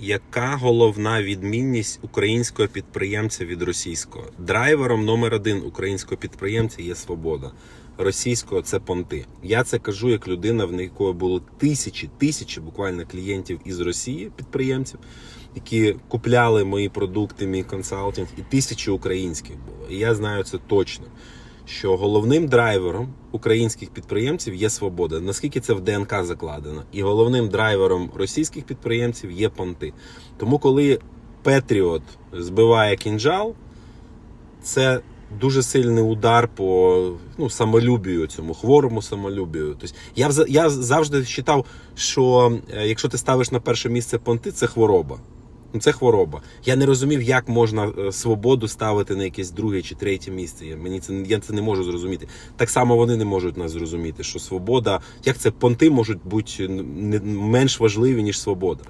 Яка головна відмінність українського підприємця від російського? Драйвером номер один українського підприємця є свобода. Російського це понти. Я це кажу як людина, в якої було тисячі, тисячі буквально клієнтів із Росії, підприємців, які купляли мої продукти, мій консалтинг, і тисячі українських було. І я знаю це точно. Що головним драйвером українських підприємців є свобода. Наскільки це в ДНК закладено, і головним драйвером російських підприємців є понти. Тому, коли Петріот збиває кінжал, це дуже сильний удар по ну, самолюбію цьому хворому самолюбію. Тобто я, я завжди вважав, що е, якщо ти ставиш на перше місце понти, це хвороба. Ну, це хвороба. Я не розумів, як можна е, свободу ставити на якесь друге чи третє місце. Мені це я це не можу зрозуміти. Так само вони не можуть нас зрозуміти, що свобода, як це понти можуть бути менш важливі ніж свобода.